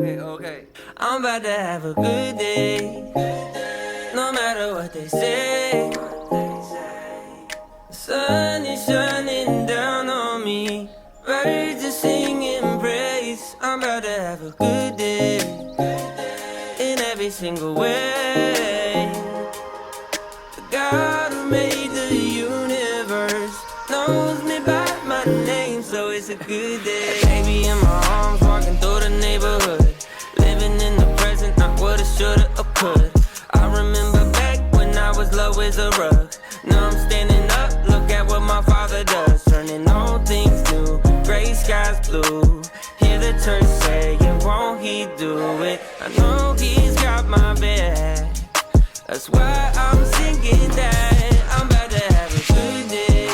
Okay, okay. I'm about to have a good day. No matter what they say. Sun is shining down on me. Birds are singing praise. I'm about to have a good day. In every single way. The God who made the universe knows me by my name, so it's a good day. Baby in my arms, the church saying, won't he do it? I know he's got my back. That's why I'm singing that I'm about to have a good day.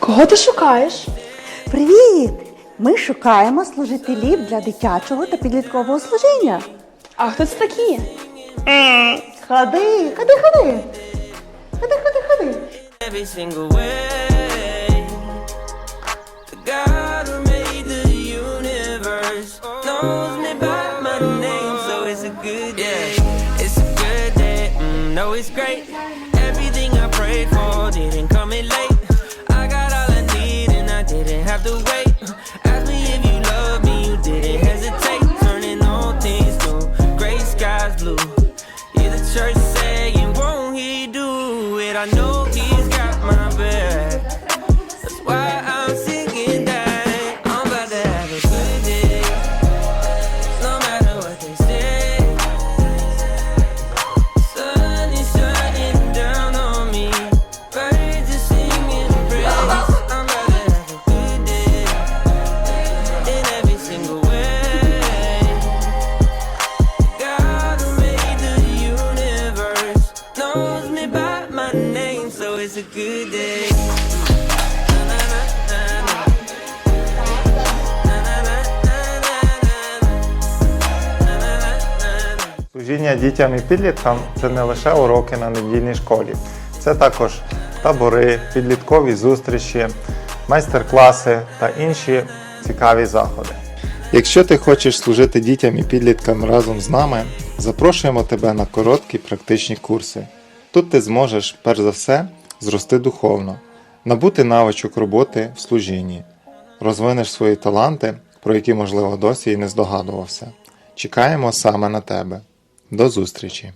Кого ти шукаєш? Привіт! Ми шукаємо служителів для дитячого та підліткового служіння. А хто це такі? Ходи, ходи, ходи. Ходи, ходи, ходи. Every single way. Mm, it's great. Everything I prayed for didn't come in late. I got all I need and I didn't have to wait. Ask me if you love me, you didn't hesitate. Turning all things new, gray skies blue. Hear the church saying, won't he do it? I know he's got my back. It's a good day. Служіння дітям і підліткам це не лише уроки на недільній школі, це також табори, підліткові зустрічі, майстер-класи та інші цікаві заходи. Якщо ти хочеш служити дітям і підліткам разом з нами, запрошуємо тебе на короткі практичні курси. Тут ти зможеш, перш за все, зрости духовно, набути навичок роботи в служінні, розвинеш свої таланти, про які, можливо, досі і не здогадувався. Чекаємо саме на тебе. До зустрічі!